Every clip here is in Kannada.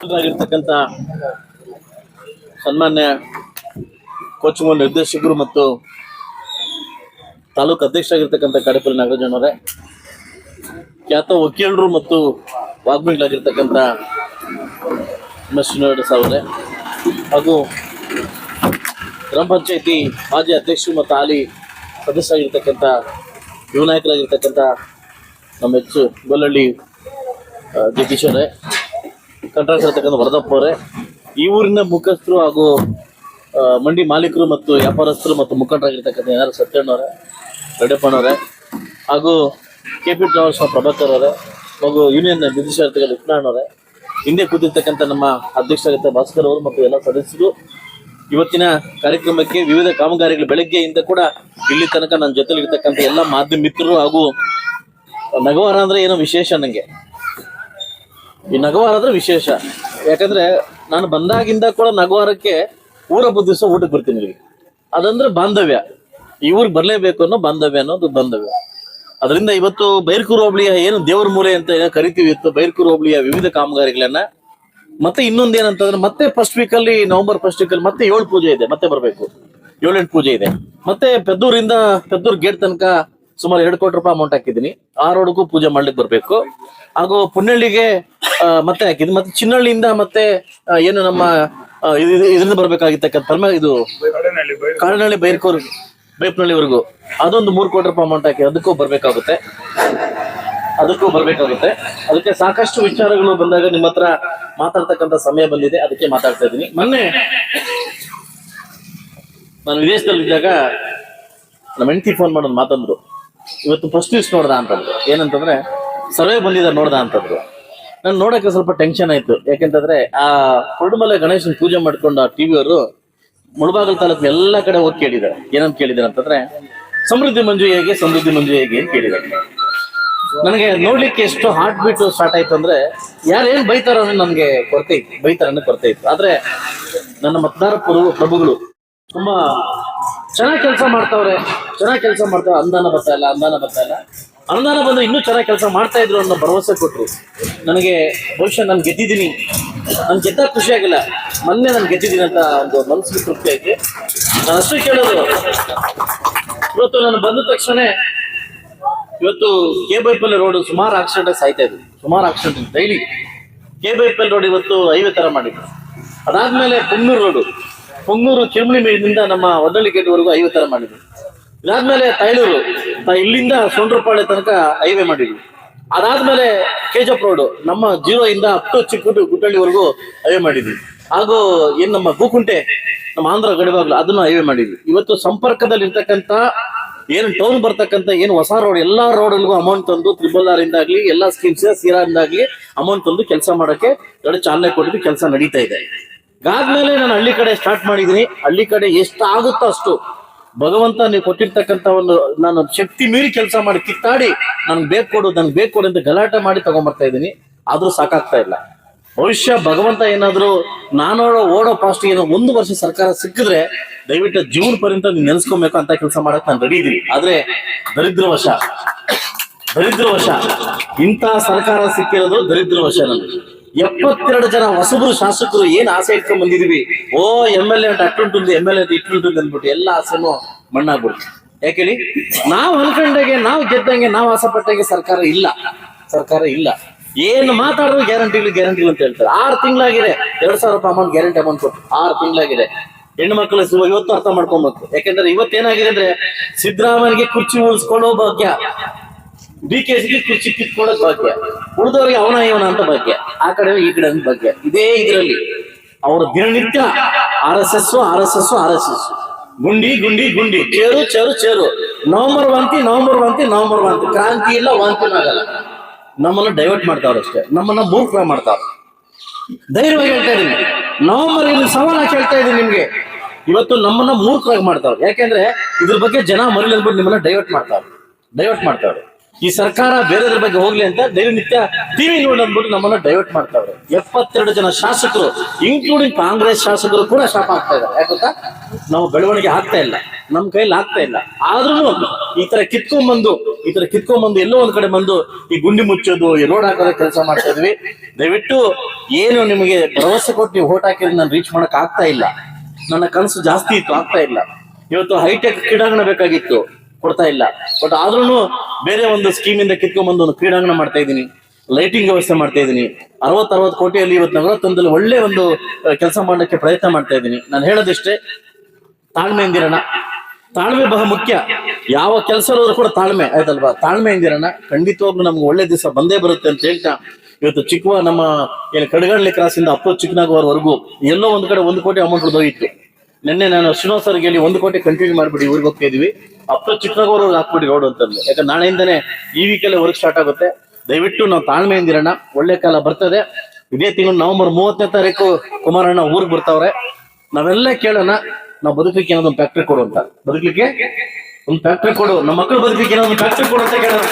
ಆಗಿರ್ತಕ್ಕಂಥ ಸನ್ಮಾನ್ಯ ಕೋಚಿಂಗ್ ನಿರ್ದೇಶಕರು ಮತ್ತು ತಾಲೂಕು ಅಧ್ಯಕ್ಷರಾಗಿರ್ತಕ್ಕಂಥ ಕಡಪಲ್ಲಿ ನಾಗರಾಜನವರೇ, ಖ್ಯಾತ ವಕೀಲರು ಮತ್ತು ವಾಗ್ಮಿಗಳಾಗಿರ್ತಕ್ಕಂಥ ಎಂ ಎಸ್ ಶ್ರೀನಿವಾಸ ಅವರೇ ಹಾಗೂ ಗ್ರಾಮ ಪಂಚಾಯಿತಿ ಮಾಜಿ ಅಧ್ಯಕ್ಷರು ಮತ್ತು ಹಾಲಿ ಸದಸ್ಯರಾಗಿರ್ತಕ್ಕಂಥ ಯುವ ನಾಯಕರಾಗಿರ್ತಕ್ಕಂಥ ನಮ್ಮ ಹೆಚ್ಚು ಗೊಲ್ಲಳ್ಳಿ ಜಗದೀಶ್ವರೇ ಕಂಟ್ರಾಕ್ಟರ್ ಇರತಕ್ಕಂಥ ವರದಪ್ಪ ಅವರೇ, ಈ ಊರಿನ ಮುಖಸ್ಥರು ಹಾಗೂ ಮಂಡಿ ಮಾಲೀಕರು ಮತ್ತು ವ್ಯಾಪಾರಸ್ಥರು ಮತ್ತು ಮುಖಂಡರಾಗಿರ್ತಕ್ಕಂಥ ಏನಾರು ಸತ್ಯಣ್ಣವರೇ ರೆಡ್ಡಪ್ಪನವರೇ ಹಾಗೂ ಕೆ ಪಿ ಟ್ರಾವೆಲ್ಸ್ ಪ್ರಭಾಕರ್ ಅವರೇ, ಹಾಗೂ ಯೂನಿಯನ್ ನಿರ್ದೇಶಕರಾಗಿರ್ತಕ್ಕಂಥ ವಿಜ್ಞಾನವರೇ ಹಿಂದೆ ಕೂತಿರ್ತಕ್ಕಂಥ ನಮ್ಮ ಅಧ್ಯಕ್ಷರಾಗಿದ್ದ ಭಾಸ್ಕರ್ ಅವರು ಮತ್ತು ಎಲ್ಲ ಸದಸ್ಯರು, ಇವತ್ತಿನ ಕಾರ್ಯಕ್ರಮಕ್ಕೆ ವಿವಿಧ ಕಾಮಗಾರಿಗಳು ಬೆಳಗ್ಗೆಯಿಂದ ಕೂಡ ಇಲ್ಲಿ ತನಕ ನನ್ನ ಜೊತೆಲಿರ್ತಕ್ಕಂಥ ಎಲ್ಲ ಮಾಧ್ಯಮ ಮಿತ್ರರು ಹಾಗೂ ನಗವಾರ ಅಂದ್ರೆ ಏನೋ ವಿಶೇಷ ನನಗೆ ಈ ನಗವಾರ ಅಂದ್ರೆ ವಿಶೇಷ. ಯಾಕಂದ್ರೆ ನಾನು ಬಂದಾಗಿಂದ ಕೂಡ ನಗವಾರಕ್ಕೆ ಊರ ದಿವಸ ಊಟಕ್ಕೆ ಬರ್ತೀನಿ ಇಲ್ಲಿ. ಅದಂದ್ರೆ ಬಾಂಧವ್ಯ. ಈ ಊರಿಗೆ ಬರಲೇಬೇಕು ಅನ್ನೋ ಬಾಂಧವ್ಯ ಅನ್ನೋದು ಬಾಂಧವ್ಯ. ಅದರಿಂದ ಇವತ್ತು ಬೈರ್ಕೂರು ಹೋಬಳಿಯ ಏನು ದೇವರ ಮೂಲೆ ಅಂತ ಏನೋ ಕರಿತೀವಿ ಇತ್ತು ಬೈರ್ಕೂರು ಹೋಬಳಿಯ ವಿವಿಧ ಕಾಮಗಾರಿಗಳನ್ನ. ಮತ್ತೆ ಇನ್ನೊಂದೇನಂತಂದ್ರೆ ಮತ್ತೆ ಫಸ್ಟ್ ವೀಕ್ ಅಲ್ಲಿ ನವೆಂಬರ್ ಫಸ್ಟ್ ವೀಕ್ ಅಲ್ಲಿ ಮತ್ತೆ ಏಳು ಪೂಜೆ ಇದೆ. ಮತ್ತೆ ಬರಬೇಕು. ಏಳೆಂಟು ಪೂಜೆ ಇದೆ. ಮತ್ತೆ ಪೆದ್ದೂರಿಂದ ಪೆದ್ದೂರ್ ಗೇಟ್ ತನಕ ಸುಮಾರು ಎರಡು ಕೋಟಿ ರೂಪಾಯಿ ಅಮೌಂಟ್ ಹಾಕಿದ್ದೀನಿ. ಆ ರೋಡ್ಗೂ ಪೂಜೆ ಮಾಡ್ಲಿಕ್ಕೆ ಬರಬೇಕು. ಹಾಗೂ ಪುನ್ನಳ್ಳಿಗೆ ಮತ್ತೆ ಹಾಕಿದ್ದು ಮತ್ತೆ ಚಿನ್ನಳ್ಳಿಯಿಂದ ಮತ್ತೆ ಏನು ನಮ್ಮ ಇದರಿಂದ ಬರ್ಬೇಕಾಗಿರ್ತಕ್ಕಂಥ ಇದು ಕಾಡನಹಳ್ಳಿ ಬೈರ್ಕೋರ್ ಬೈಪ್ನಳ್ಳಿವರೆಗೂ ಅದೊಂದು ಮೂರು ಕೋಟಿ ರೂಪಾಯಿ ಅಮೌಂಟ್ ಹಾಕಿ ಅದಕ್ಕೂ ಬರಬೇಕಾಗುತ್ತೆ. ಅದಕ್ಕೂ ಬರಬೇಕಾಗುತ್ತೆ. ಅದಕ್ಕೆ ಸಾಕಷ್ಟು ವಿಚಾರಗಳು ಬಂದಾಗ ನಿಮ್ಮ ಹತ್ರ ಮಾತಾಡ್ತಕ್ಕಂಥ ಸಮಯ ಬಂದಿದೆ. ಅದಕ್ಕೆ ಮಾತಾಡ್ತಾ ಇದ್ದೀನಿ. ಮೊನ್ನೆ ನಾನು ವಿದೇಶದಲ್ಲಿದ್ದಾಗ ನಮ್ಮ ಹೆಂಡತಿ ಫೋನ್ ಮಾಡೋದು ಮಾತಂದ್ರು. ಇವತ್ತು ಫಸ್ಟ್ ಲಿಸ್ಟ್ ನೋಡ್ದ ಅಂತಂದ್ರು. ಏನಂತಂದ್ರೆ ಸರ್ವೆ ಬಂದಿದೆ ನೋಡ್ದ ಅಂತಂದ್ರು. ನಾನು ನೋಡಕ್ಕೆ ಸ್ವಲ್ಪ ಟೆನ್ಷನ್ ಆಯ್ತು. ಯಾಕೆಂತಂದ್ರೆ, ಆ ಕೊಡುಮಲೆ ಗಣೇಶನ್ ಪೂಜೆ ಮಾಡ್ಕೊಂಡು ಆ ಟಿವಿ ಅವರು ಮುಳಬಾಗಲ್ ತಾಲೂಕು ಎಲ್ಲ ಕಡೆ ಹೋಗಿ ಕೇಳಿದ್ದಾರೆ. ಏನಂತ ಕೇಳಿದ್ದಾರೆ ಅಂತಂದ್ರೆ, ಸಮೃದ್ಧಿ ಮಂಜು ಹೇಗೆ, ಸಮೃದ್ಧಿ ಮಂಜು ಹೇಗೆ ಅಂತ ಕೇಳಿದ್ದಾರೆ. ನನಗೆ ನೋಡ್ಲಿಕ್ಕೆ ಎಷ್ಟು ಹಾರ್ಟ್ ಬೀಟ್ ಸ್ಟಾರ್ಟ್ ಆಯ್ತು ಅಂದ್ರೆ, ಯಾರೇನ್ ಬೈತಾರ ನನ್ಗೆ ಕೊರತೆ ಇತ್ತು. ಬೈತಾರ ಕೊರತೆ ಇತ್ತು. ಆದ್ರೆ, ನನ್ನ ಮತದಾರ ಪ್ರಭು ಪ್ರಭುಗಳು ತುಂಬಾ ಚೆನ್ನಾಗಿ ಕೆಲಸ ಮಾಡ್ತಾವ್ರೆ. ಚೆನ್ನಾಗಿ ಕೆಲಸ ಮಾಡ್ತಾರೆ ಅನುದಾನ ಬರ್ತಾ ಇಲ್ಲ ಅನುದಾನ ಬರ್ತಾ ಇಲ್ಲ. ಅನುದಾನ ಬಂದ್ರೆ ಇನ್ನೂ ಚೆನ್ನಾಗಿ ಕೆಲಸ ಮಾಡ್ತಾ ಇದ್ರು ಅನ್ನೋ ಭರವಸೆ ಕೊಟ್ಟರು ನನಗೆ ಬಹುಶಃ ನಾನು ಗೆದ್ದಿದ್ದೀನಿ. ನಾನು ಗೆದ್ದಾಗ ಖುಷಿ ಆಗಿಲ್ಲ. ಮೊನ್ನೆ ನಾನು ಗೆದ್ದಿದ್ದೀನಿ ಅಂತ ಒಂದು ಮನಸ್ಸಿಗೆ ತೃಪ್ತಿ ಆಯ್ತು. ನಾನು ಅಷ್ಟು ಕೇಳೋದು. ಇವತ್ತು ನಾನು ಬಂದ ತಕ್ಷಣ ಇವತ್ತು ಕೆ ಬೈಪಲ್ಲಿ ರೋಡ್ ಸುಮಾರು ಆಕ್ಸಿಡೆಂಟ್ ಸಾಯ್ತಾ ಇದ್ವಿ ಸುಮಾರು ಆಕ್ಸಿಡೆಂಟ್ ಡೈಲಿ ಕೆ ಬೈಪಲ್ ರೋಡ್ ಇವತ್ತು ಹೈವೇ ಥರ ಮಾಡಿದ್ರು. ಅದಾದಮೇಲೆ ಪುಂಗೂರು ರೋಡು ಪುಂಗೂರು ಚಿರುಮಣಿ ಮೇಲಿನಿಂದ ನಮ್ಮ ಒಡ್ಡಳ್ಳಿ ಗೇಟ್ವರೆಗೂ ಹೈವೇ ಥರ ಮಾಡಿದ್ವಿ ಇದಾದ್ಮೇಲೆ ತೈಲೂರು, ತ- ಇಲ್ಲಿಂದ ಸೊಂಡ್ರಪಾಳೆ ತನಕ ಹೈವೇ ಮಾಡಿದ್ವಿ. ಅದಾದ್ಮೇಲೆ ಕೆಜಪ್ ರೋಡ್ ನಮ್ಮ ಜೀರೋ ಇಂದ ಅಪ್ ಟು ಚಿಕ್ಕ ಗುಟ್ಟಳ್ಳಿವರೆಗೂ ಹೈವೇ ಮಾಡಿದ್ವಿ. ಹಾಗೂ ಏನ್ ನಮ್ಮ ಗೋಕುಂಟೆ ನಮ್ಮ ಆಂಧ್ರ ಗಡಿವಾಗ್ಲು ಅದನ್ನು ಹೈವೇ ಮಾಡಿದ್ವಿ. ಇವತ್ತು ಸಂಪರ್ಕದಲ್ಲಿ ಇರ್ತಕ್ಕಂತ ಏನು ಟೌನ್ ಬರ್ತಕ್ಕಂಥ, ಏನು ಹೊಸ ರೋಡ್ ಎಲ್ಲಾ ರೋಡ್ಗಳಿಗೂ ಅಮೌಂಟ್ ತಂದು ತ್ರಿಬಲ್ ಆರ್ ಇಂದಾಗ್ಲಿ ಎಲ್ಲಾ ಸ್ಕೀಮ್ಸ್ ಇಂದಾಗ್ಲಿ ಅಮೌಂಟ್ ತಂದು ಕೆಲಸ ಮಾಡಕ್ಕೆ ದೊಡ್ಡ ಚಾಲನೆ ಕೊಟ್ಟಿದ್ದು ಕೆಲಸ ನಡೀತಾ ಇದೆ. ಅದಾದ್ಮೇಲೆ ನಾನು ಹಳ್ಳಿ ಕಡೆ ಸ್ಟಾರ್ಟ್ ಮಾಡಿದೀನಿ ಹಳ್ಳಿ ಕಡೆ ಎಷ್ಟಾಗುತ್ತೋ ಅಷ್ಟು ಭಗವಂತ ನೀವು ಕೊಟ್ಟಿರ್ತಕ್ಕಂಥ ಒಂದು ನಾನು ಶಕ್ತಿ ಮೀರಿ ಕೆಲಸ ಮಾಡಿ ಕಿತ್ತಾಡಿ ನನ್ಗೆ ಬೇಕು ಕೊಡು, ನನ್ಗೆ ಬೇಕು ಕೊಡು ಅಂತ ಗಲಾಟೆ ಮಾಡಿ ತಗೊಂಡ್ಬರ್ತಾ ಇದ್ದೀನಿ. ಆದ್ರೂ ಸಾಕಾಗ್ತಾ ಇಲ್ಲ. ಭವಿಷ್ಯ ಭಗವಂತ ಏನಾದ್ರು ನಾನು ಓಡೋ ಪಾಸ್ಟ್ ಏನೋ ಒಂದು ವರ್ಷ ಸರ್ಕಾರ ಸಿಕ್ಕಿದ್ರೆ ದಯವಿಟ್ಟು ಜೀವನ ಪರ್ಯಂತ ನೀವು ನೆನೆಸ್ಕೊಬೇಕು ಅಂತ ಕೆಲಸ ಮಾಡಕ್ ನಾನು ರೆಡಿ ಇದೀನಿ. ಆದ್ರೆ ದರಿದ್ರವಶ ದರಿದ್ರವಶ ಇಂಥ ಸರ್ಕಾರ ಸಿಕ್ಕಿರೋದು ದರಿದ್ರವಶ ನನಗೆ ಎಪ್ಪತ್ತೆರಡು ಜನ ಹೊಸಬರು ಶಾಸಕರು ಏನ್ ಆಸೆ ಇಟ್ಕೊಂಡ್ ಬಂದಿದೀವಿ? ಓ ಎಂ ಎಲ್ ಎ ಅಂತ ಅಟ್ಟುಂಟು ಎಂ ಎಲ್ ಎ ಇಟ್ಟುಂಟು ಅಂದ್ಬಿಟ್ಟು ಎಲ್ಲ ಆಸೆನೂ ಮಣ್ಣಾಗ್ಬಿಡ್ತು. ಯಾಕೇಳಿ ನಾವು ಅನ್ಕೊಂಡಾಗೆ ನಾವು ಗೆದ್ದಂಗೆ, ನಾವು ಆಸೆ ಪಟ್ಟಂಗೆ ಸರ್ಕಾರ ಇಲ್ಲ. ಸರ್ಕಾರ ಇಲ್ಲ. ಏನು ಮಾತಾಡಿದ್ರು ಗ್ಯಾರಂಟಿಗಳು ಗ್ಯಾರಂಟಿಗಳು ಅಂತ ಹೇಳ್ತಾರೆ. ಆರು ತಿಂಗಳಾಗಿದೆ. ಎರಡ್ ಸಾವಿರ ರೂಪಾಯಿ ಅಮೌಂಟ್ ಗ್ಯಾರಂಟಿ ಅಮೌಂಟ್ ಕೊಟ್ಟು. ಆರು ತಿಂಗಳಾಗಿದೆ. ಹೆಣ್ಣು ಮಕ್ಕಳು ಇವತ್ತು ಅರ್ಥ ಮಾಡ್ಕೊಬೇಕು ಯಾಕಂದ್ರೆ ಇವತ್ತೇನಾಗಿದೆ ಅಂದ್ರೆ ಸಿದ್ದರಾಮಯ್ಯಗೆ ಕುರ್ಚಿ ಉಳಿಸ್ಕೊಳ್ಳೋ ಭಾಗ್ಯ ಡಿ ಕೆ ಸಿಗೆ ಕುರ್ಚಿ ಭಾಗ್ಯ. ಉಳಿದವರಿಗೆ ಅವನ ಇವನ ಅಂತ ಭಾಗ್ಯ. ಆ ಕಡೆ ಈ ಕಡೆ ಅಂತ ಭಾಗ್ಯ. ಇದೇ ಇದರಲ್ಲಿ ಅವರ ದಿನನಿತ್ಯ R S S R S S R S S ಗುಂಡಿ ಗುಂಡಿ ಗುಂಡಿ. Chair chair chair. ನವಂಬರ್ ವಾಂತಿ ನವಂಬರ್ ವಾಂತಿ ನವಂಬರ್ ವಾಂತಿ. ಕ್ರಾಂತಿ ಇಲ್ಲ ವಾಂತಿ ಆಗಲ್ಲ. ನಮ್ಮನ್ನ ಡೈವರ್ಟ್ ಮಾಡ್ತಾವ್ರ ಅಷ್ಟೇ. ನಮ್ಮನ್ನ ಮೂರ್ಖ ಮಾಡ್ತಾವ್ರ. ಧೈರ್ಯವಾಗಿ ಹೇಳ್ತಾ ಇದೀನಿ. ನವೆಂಬರ್ ಇಲ್ಲಿ ಸವಾಲ ಹೇಳ್ತಾ ಇದೀನಿ ನಿಮ್ಗೆ. ಇವತ್ತು ನಮ್ಮನ್ನ ಮೂರ್ಖವಾಗಿ ಮಾಡ್ತಾವ್ರು. ಯಾಕೆಂದ್ರೆ ಇದ್ರ ಬಗ್ಗೆ ಜನ ಮರಳಿ ಅಂದ್ಬಿಟ್ಟು ನಿಮ್ಮನ್ನ ಡೈವರ್ಟ್ ಮಾಡ್ತಾವ್ರು. ಡೈವರ್ಟ್ ಮಾಡ್ತಾವ್ರೆ. ಈ ಸರ್ಕಾರ ಬೇರೆದ್ರ ಬಗ್ಗೆ ಹೋಗ್ಲಿ ಅಂತ ದಿನನಿತ್ಯ ಟಿವಿ ನೋಡಿ ಅಂದ್ಬಿಟ್ಟು ನಮ್ಮನ್ನ ಡೈವರ್ಟ್ ಮಾಡ್ತಾವ್ರೆ. ಎಪ್ಪತ್ತೆರಡು ಜನ ಶಾಸಕರು ಇನ್ಕ್ಲೂಡಿಂಗ್ ಕಾಂಗ್ರೆಸ್ ಶಾಸಕರು ಕೂಡ ಶಾಪ ಆಗ್ತಾ ಇದ್ದಾರೆ. ಯಾಕಂತ ನಾವು ಬೆಳವಣಿಗೆ ಆಗ್ತಾ ಇಲ್ಲ. ನಮ್ಮ ಕೈಯಲ್ಲಿ ಆಗ್ತಾ ಇಲ್ಲ. ಆದ್ರೂ ಈ ತರ ಕಿತ್ಕೊಂಡ್ಬಂದು, ಈ ತರ ಕಿತ್ಕೊಂಡ್ಬಂದು ಎಲ್ಲೋ ಒಂದ್ ಕಡೆ ಬಂದು ಈ ಗುಂಡಿ ಮುಚ್ಚೋದು, ಈ ರೋಡ್ ಹಾಕೋದ ಕೆಲಸ ಮಾಡ್ತಾ ಇದ್ವಿ. ದಯವಿಟ್ಟು ಏನು ನಿಮಗೆ ಭರವಸೆ ಕೊಟ್ಟು ನೀವು ಓಟ್ ಹಾಕಿದ್ರೆ ನಾನು ರೀಚ್ ಮಾಡಕ್ ಆಗ್ತಾ ಇಲ್ಲ. ನನ್ನ ಕನಸು ಜಾಸ್ತಿ ಇತ್ತು, ಆಗ್ತಾ ಇಲ್ಲ. ಇವತ್ತು ಹೈಟೆಕ್ ಕ್ರೀಡಾಂಗಣ ಬೇಕಾಗಿತ್ತು. ಕೊಡ್ತಾ ಇಲ್ಲ. ಬಟ್ ಆದ್ರೂ ಬೇರೆ ಒಂದು ಸ್ಕೀಮ್ ಇಂದ ಕಿತ್ಕೊಂಡ್ಬಂದು ಒಂದು ಕ್ರೀಡಾಂಗಣ ಮಾಡ್ತಾ ಇದ್ದೀನಿ. ಲೈಟಿಂಗ್ ವ್ಯವಸ್ಥೆ ಮಾಡ್ತಾ ಇದ್ದೀನಿ. ಅರವತ್ ಅರವತ್ತು ಕೋಟಿಯಲ್ಲಿ ಇವತ್ತು ನಗರತ್ತೊಂದಲ್ಲಿ ಒಳ್ಳೆ ಒಂದು ಕೆಲಸ ಮಾಡಲಿಕ್ಕೆ ಪ್ರಯತ್ನ ಮಾಡ್ತಾ ಇದ್ದೀನಿ. ನಾನು ಹೇಳೋದಿಷ್ಟೇ ತಾಳ್ಮೆಯಿಂದಿರೋಣ ತಾಳ್ಮೆ ಬಹಳ ಮುಖ್ಯ. ಯಾವ ಕೆಲಸ ಕೂಡ ತಾಳ್ಮೆ, ಆಯ್ತಲ್ವಾ? ತಾಳ್ಮೆಯಿಂದಿರೋಣ ಖಂಡಿತವಾಗ್ಲೂ ನಮ್ಗೆ ಒಳ್ಳೆ ದಿವಸ ಬಂದೇ ಬರುತ್ತೆ ಅಂತ ಹೇಳ್ತಾ, ಇವತ್ತು ಚಿಕ್ಕವ ನಮ್ಮ, ಏನು ಕಡಗಳ್ಳಿ ಕ್ರಾಸಿಂದ ಇಂದ ಚಿಕ್ಕನಾಗುವವರೆಗೂ ಎಲ್ಲೋ ಒಂದು ಕಡೆ ಒಂದು ಕೋಟಿ ಅಮೌಂಟ್ ಹೋಗಿತ್ತು ನಿನ್ನೆ ನಾನು ಶ್ರೀನಿವಾಸ್ ಹೇಳಿ ಒಂದು ಕೋಟಿ ಕಂಟಿನ್ಯೂ ಮಾಡ್ಬಿಡಿ ಊರಿಗೆ ಹೋಗ್ತಾ ಇದೀವಿ ಅಪ್ಪ ಚಿಕ್ಕವರು ಹಾಕ್ಬಿಡಿ ರೋಡ್ ಅಂತಂದ್ರೆ. ಯಾಕಂದ್ರೆ ನಾಳೆಯಿಂದನೇ ಈ ವೀಕಲ್ಲೇ ವರ್ಕ್ ಸ್ಟಾರ್ಟ್ ಆಗುತ್ತೆ. ದಯವಿಟ್ಟು ನಾವು ತಾಳ್ಮೆಯಿಂದಿರೋಣ ಒಳ್ಳೆ ಕಾಲ ಬರ್ತದೆ. ಇದೇ ತಿಂಗಳು ನವೆಂಬರ್ ಮೂವತ್ತನೇ ತಾರೀಕು ಕುಮಾರಣ್ಣ ಊರಿಗೆ ಬರ್ತಾವ್ರೆ. ನಾವೆಲ್ಲ ಕೇಳೋಣ, ನಾವು ಬದುಕಲಿಕ್ಕೆ ಏನಾದ್ರು ಒಂದು ಫ್ಯಾಕ್ಟ್ರಿ ಕೊಡು ಅಂತ. ಬದುಕಲಿಕ್ಕೆ? ಒಂದು ಫ್ಯಾಕ್ಟ್ರಿ ಕೊಡು. ನಮ್ಮ ಮಕ್ಕಳು ಬದುಕಲಿಕ್ಕೆ ಏನೋ ಒಂದು ಫ್ಯಾಕ್ಟ್ರಿ ಕೊಡು ಅಂತ ಕೇಳೋಣ.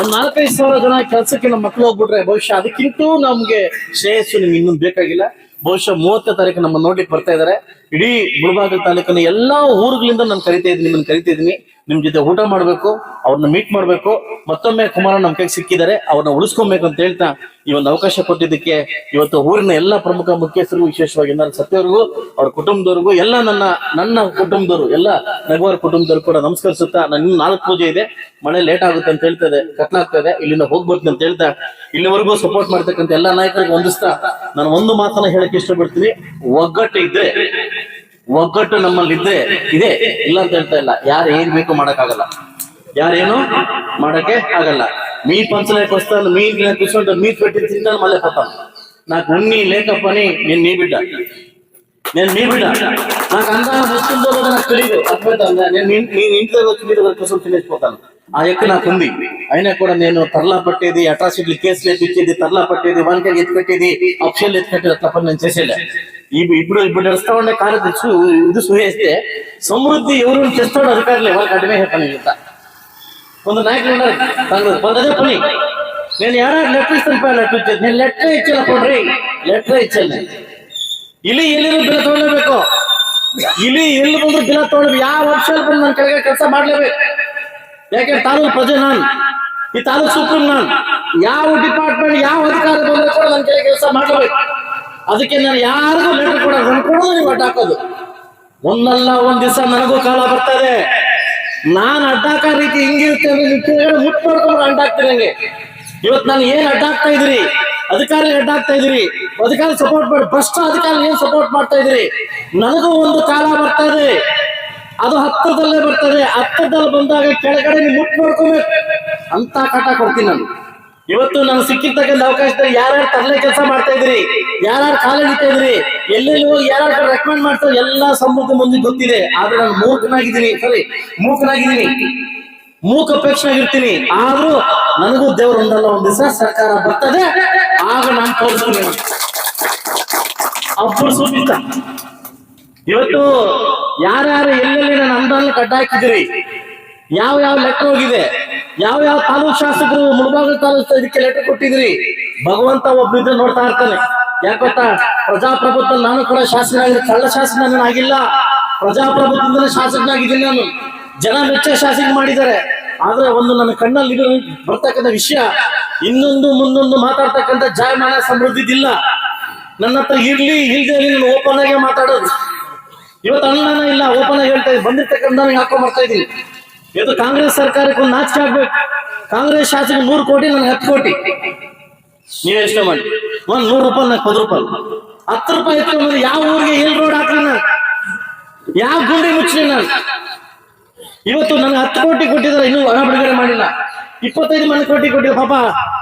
ಒಂದ್ ನಾಲ್ಕೈದು ಸಾವಿರ ಜನ ಕೆಲಸಕ್ಕೆ ನಮ್ಮ ಮಕ್ಕಳು ಹೋಗ್ಬಿಟ್ರೆ ಭವಿಷ್ಯ. ಅದಕ್ಕಿಂತೂ ನಮ್ಗೆ ಶ್ರೇಯಸ್ಸು ನಿಮ್ಗೆ ಇನ್ನೊಂದು ಬೇಕಾಗಿಲ್ಲ. ಬಹುಶಃ ಮೂವತ್ತನೇ ತಾರೀಕು ನಮ್ಮ ನೋಡ್ಲಿಕ್ಕೆ ಬರ್ತಾ ಇದಾರೆ. ಇಡೀ ಮುಳಬಾಗಿಲು ತಾಲೂಕಿನ ಎಲ್ಲಾ ಊರುಗಳಿಂದ ನಾನು ಕರಿತಾ ಇದ್ದೀನಿ, ನಿಮ್ಮನ್ನ ಕರಿತಾ ಇದ್ದೀನಿ. ನಿಮ್ ಜೊತೆ ಊಟ ಮಾಡ್ಬೇಕು, ಅವ್ರನ್ನ ಮೀಟ್ ಮಾಡ್ಬೇಕು, ಮತ್ತೊಮ್ಮೆ ಕುಮಾರ ನಮ್ಮ ಕೈಗೆ ಸಿಕ್ಕಿದ್ದಾರೆ, ಅವ್ರನ್ನ ಉಳಿಸ್ಕೊಬೇಕು ಅಂತ ಹೇಳ್ತಾ ಈ ಒಂದು ಅವಕಾಶ ಕೊಟ್ಟಿದ್ದಕ್ಕೆ ಇವತ್ತು ಊರಿನ ಎಲ್ಲ ಪ್ರಮುಖ ಮುಖ್ಯಸ್ಥರು, ವಿಶೇಷವಾಗಿ ನನ್ನ ಸತ್ಯವರಿಗೂ, ಅವ್ರ ಕುಟುಂಬದವ್ರಿಗೂ, ಎಲ್ಲ ನನ್ನ ನನ್ನ ಕುಟುಂಬದವರು, ಎಲ್ಲ ನಗವಾರ ಕುಟುಂಬದವ್ರು ಕೂಡ ನಮಸ್ಕರಿಸುತ್ತಾ ಇನ್ನು ನಾಲ್ಕು ಪೂಜೆ ಇದೆ. ಮಳೆ ಲೇಟ್ ಆಗುತ್ತೆ ಅಂತ ಹೇಳ್ತದೆ ಕತ್ಲಾಗ್ತದೆ ಇಲ್ಲಿಂದ ಹೋಗ್ಬರ್ತೀನಿ ಅಂತ ಹೇಳ್ತಾ ಇಲ್ಲಿವರೆಗೂ ಸಪೋರ್ಟ್ ಮಾಡ್ತಕ್ಕಂಥ ಎಲ್ಲಾ ನಾಯಕರಿಗೆ ಹೊಂದಿಸ್ತಾ ನಾನು ಒಂದು ಮಾತನ್ನ ಹೇಳಕ್ ಇಷ್ಟಪಡ್ತೀನಿ ಒಗ್ಗಟ್ಟು ಇದ್ರೆ ಒಗ್ಗಟ್ಟು ನಮ್ಮಲ್ಲಿ ಇದ್ರೆ ಇದೆ ಇಲ್ಲ ಅಂತ ಹೇಳ್ತಾ ಇಲ್ಲ ಯಾರು ಏನ್ ಬೇಕು ಮಾಡಕ್ಕಾಗಲ್ಲ ಯಾರೇನು ಮಾಡಕ್ಕೆ ಆಗಲ್ಲ ಮೀ ಪಂಚಲೆ ಕೊಸ್ತಾನ ಮೀ ಕುಸ್ಕೊಂಡು ಮೀ పెట్టి తింటాను మళ్ళీ పోతాను నాకు ఉన్ని లేక పని నేను నీ బిడ్డ నేను మీ బిడ్డ నాకు అంతా వస్తుందో లేదో నాకు తెలియదు అర్థమవుతుందా? నేను మీ ఇంటి దగ్గర వచ్చి మీ దగ్గర కోసం తినేసిపోతాను. ఆ యొక్క నాకు ఉంది అయినా కూడా నేను తరలా పట్టేది అట్రాసిటీ కేసులు ఎత్తిచ్చేది తరలా పట్టేది వానికి ఎత్తిపెట్టేది అఫ్షియల్ ఎత్తిపెట్టేది అట్లా నేను చేసేలే. ఇప్పుడు ఇప్పుడు నడుస్తా ఉండే కార్యదర్శి ఇది సుహేస్తే సమృద్ధి ఎవరు చేస్తాడు అధికారులే వాళ్ళకి అడ్డమే పని చెప్తా. కొందరు నాయకులు ఉన్నారు. కాంగ్రెస్ కొందరు పని. నేను ఏడాది లెటర్ ఇస్తాను లెటర్ ఇచ్చేది. నేను లెటర్ ఇచ్చాను కొಡ್ರಿ లెటర్ ఇచ్చాను నేను. ಇಲಿ ಇಲ್ಲಿರೋ ಬಿಲ ತಗೊಳ್ಬೇಕು ಇಲಿ ಎಲ್ಲಿ ಬಂದ್ರು ಬಿಲ ತಗೊಳ್ಬೇಕು. ಯಾವ ವರ್ಷದಲ್ಲಿ ಬಂದು ನನ್ನ ಕೆಳಗೆ ಕೆಲಸ ಮಾಡ್ಲೇಬೇಕು. ಯಾಕೆಂದ್ರೆ ತಾಲೂಕು ಪ್ರಜೆ ನಾನು. ಈ ತಾಲೂಕು ಸುಪ್ರೀಂ ನಾನು. ಯಾವ ಡಿಪಾರ್ಟ್ಮೆಂಟ್, ಯಾವ ಅಧಿಕಾರ ಬಂದ್ರೆ ಕೂಡ ನನ್ನ ಕೆಳಗೆ ಕೆಲಸ ಮಾಡ್ಲೇಬೇಕು. ಅದಕ್ಕೆ ನಾನು ಯಾರಿಗೂ ಲೆಟರ್ ಕೊಡೋದು ನೀವು ಅಡ್ಡ ಹಾಕೋದು. ಒಂದಲ್ಲ ಒಂದ್ ದಿವಸ ನನಗೂ ಕಾಲ ಬರ್ತದೆ. ನಾನು ಅಡ್ಡಾಕ ರೀತಿ ಹಿಂಗಿರುತ್ತೆ ಮುಟ್ಟು ಮಾಡ್ಕೊಂಡು ಅಡ್ಡಾಕ್ತೀನಿ ಹಂಗೆ ಇವತ್ತು ನಾನು ಏನ್ ಅಡ್ಡಾಕ್ತಾ ಇದ್ರಿ ಅಧಿಕಾರಿ ಅಡ್ಡಾಕ್ತಾ ಇದ್ರಿ ಅಧಿಕಾರಿ ಸಪೋರ್ಟ್ ಮಾಡಿ. ಭ್ರಷ್ಟ ಅಧಿಕಾರಿ ಏನ್ ಸಪೋರ್ಟ್ ಮಾಡ್ತಾ ಇದ್ರಿ ನನಗೂ ಒಂದು ಕಾಲ ಬರ್ತದೆ ಅದು ಹತ್ತದಲ್ಲೇ ಬರ್ತದೆ ಹತ್ತದಲ್ಲಿ ಬಂದಾಗ ಕೆಳಗಡೆ ನೀವು ಮುಟ್ ಮಾಡ್ಕೋಬೇಕು. ಅಂತ ಕಾಟ ಕೊಡ್ತೀನಿ ನಾನು. ಇವತ್ತು ನಾನು ಸಿಕ್ಕಿರ್ತಕ್ಕಂಥ ಅವಕಾಶದಲ್ಲಿ ಯಾರ್ಯಾರು ತರಲೆ ಕೆಲಸ ಮಾಡ್ತಾ ಇದ್ರಿ ಯಾರ್ಯಾರು ಕಾಲ ಹಿಡಿತಾ ಇದ್ರಿ ಎಲ್ಲೆಲ್ಲಿ ಹೋಗಿ ಯಾರ್ಯಾರು ರೆಕಮೆಂಡ್ ಮಾಡ್ತಾರೆ ಎಲ್ಲ ಸಮೃದ್ಧ ಮುಂದೆ ಗೊತ್ತಿದೆ. ಆದ್ರೆ ನಾನು ಮೂರ್ಖನಾಗಿದ್ದೀನಿ. ಸರಿ ಮೂರ್ಖನಾಗಿದ್ದೀನಿ. ಮೂಕ ಅಪೇಕ್ಷನಾಗಿರ್ತೀನಿ ಆದ್ರೂ ನನಗೂ ದೇವರು ಒಂದಲ್ಲ, ಒಂದ್ ದಿವಸ ಸರ್ಕಾರ ಬರ್ತದೆ. ಆಗ ನಾನು ತೋರಿಸ್ತೀನಿ ಅಬ್ಬರು ಸೂಚಿತ ಇವತ್ತು ಯಾರ್ಯಾರು ಎಲ್ಲೆಲ್ಲಿ ನನ್ನ ಅನುದಾನ ಕಟ್ಟಾಕಿದ್ರಿ ಯಾವ ಯಾವ ಲೆಟರ್ ಹೋಗಿದೆ? ಯಾವ ಯಾವ ತಾಲೂಕ್ ಶಾಸಕರು ಮುಳಬಾಗಿಲು ತಾಲೂಕು ಇದಕ್ಕೆ ಲೆಟರ್ ಕೊಟ್ಟಿದ್ರಿ ಭಗವಂತ ಒಬ್ಬಿದ್ರೆ ನೋಡ್ತಾ ಇರ್ತಾನೆ. ಯಾಕೊತ್ತಾ ಪ್ರಜಾಪ್ರಭುತ್ವ ನಾನು ಕೂಡ ಶಾಸಕ ಕಳ್ಳ ಶಾಸಕ ನಾನು ಆಗಿಲ್ಲ. ಪ್ರಜಾಪ್ರಭುತ್ವದಿಂದ ಶಾಸಕನಾಗಿದ್ದೀನಿ ನಾನು. ಜನ ಮೆಚ್ಚ ಶಾಸಕ ಮಾಡಿದ್ದಾರೆ. ಆದ್ರೆ ಒಂದು ನನ್ನ ಕಣ್ಣಲ್ಲಿ ಬರ್ತಕ್ಕಂಥ ವಿಷಯ ಇನ್ನೊಂದು ಮುಂದೊಂದು ಮಾತಾಡ್ತಕ್ಕಂಥ ಜಾಯಮಾನ ಸಮೃದ್ಧಿದಿಲ್ಲ ನನ್ನ ಹತ್ರ ಇರ್ಲಿ, ಇಲ್ದೆ ನೀನು ಓಪನ್ ಆಗಿ ಮಾತಾಡೋದು. ಇವತ್ತು ಅಣ್ಣನ ಇಲ್ಲ ಓಪನ್ ಆಗಿ ಹೇಳ್ತಾ ಬಂದಿರ್ತಕ್ಕಂಥ ಹಾಕೋ ಮಾಡ್ತಾ ಇದ್ದೀನಿ. ಇವತ್ತು ಕಾಂಗ್ರೆಸ್ ಸರ್ಕಾರಕ್ಕೆ ಒಂದು ನಾಚಿಕೆ ಆಗ್ಬೇಕು. ಕಾಂಗ್ರೆಸ್ ಶಾಸಕ ನೂರು ಕೋಟಿ ನನಗೆ ಹತ್ತು ಕೋಟಿ. ನೀವೇ ಎಷ್ಟು ಮಾಡಿ. ಒಂದ್ ನೂರು ರೂಪಾಯಿ, ನಾಲ್ಕು ಪದ ರೂಪಾಯಿ. ಹತ್ತು ರೂಪಾಯಿ ಎತ್ಕೊಂಡ್ಬಂದ್ರೆ ಯಾವ ಊರಿಗೆ ಏನ್ ರೋಡ್ ಹಾಕ್ಲಿ ಯಾವ ಗುಂಡಿ ಮುಚ್ಚಲಿ ನಾನು? ಇವತ್ತು ನನಗೆ ಹತ್ತು ಕೋಟಿ ಕೊಟ್ಟಿದ್ರೆ ಇನ್ನೂ ಹಣ ಬಿಡುಗಡೆ ಮಾಡಿಲ್ಲ. ಇಪ್ಪತ್ತೈದು ಮನೆ ಕೋಟಿ ಕೊಟ್ಟಿದ್ರು ಪಾಪ.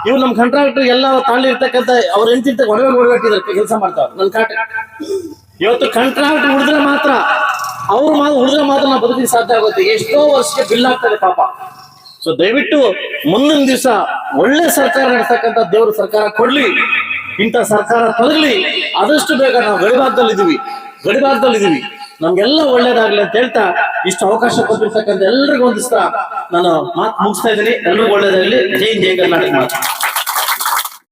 ಇವ್ರು ನಮ್ ಕಾಂಟ್ರಾಕ್ಟರ್ ಎಲ್ಲ ತಾಳಿ ಇರ್ತಕ್ಕಂಥ ಅವ್ರ ಎಂತಿಂತ ಹೊರಗೆ ಓಡಾಟಿದ್ದಾರೆ ಕೆಲಸ ಮಾಡ್ತಾವ್ರು, ನನ್ ಕಾಟ. ಇವತ್ತು ಕಾಂಟ್ರಾಕ್ಟ್ ಹುಡಿದ್ರೆ ಮಾತ್ರ, ಅವ್ರು ಮಾತ್ರ ಹುಡಿದ್ರೆ ಮಾತ್ರ ನಾವು ಬದುಕಿ ಸಾಧ್ಯ ಆಗುತ್ತೆ. ಎಷ್ಟೋ ವರ್ಷಕ್ಕೆ ಬಿಲ್ ಆಗ್ತದೆ ಪಾಪ. ಸೊ ದಯವಿಟ್ಟು ಮುಂದಿನ ದಿವಸ ಒಳ್ಳೆ ಸರ್ಕಾರ ನಡೆಸ್ತಕ್ಕಂಥ ದೇವ್ರ ಸರ್ಕಾರ ಕೊಡ್ಲಿ, ಇಂಥ ಸರ್ಕಾರ ತೊಲಗಲಿ ಆದಷ್ಟು ಬೇಗ ನಾವು ಗಡಿಭಾಗದಲ್ಲಿ ಇದೀವಿ ಗಡಿಭಾಗದಲ್ಲಿ ಇದೀವಿ ನಮ್ಗೆಲ್ಲ ಒಳ್ಳೇದಾಗ್ಲಿ ಅಂತ ಹೇಳ್ತಾ ಇಷ್ಟು ಅವಕಾಶ ಕೊಟ್ಟಿರ್ತಕ್ಕಂಥ ಎಲ್ರಿಗೂ ಒಂದಿಸ್ತಾ ನಾನು ಮಾತು ಮುಗಿಸ್ತಾ ಇದ್ದೀನಿ. ಎಲ್ರಿಗೂ ಒಳ್ಳೇದಾಗ್ಲಿ. ಜೈ ಜೈ ಕರ್ನಾಟಕ ಮಾತು.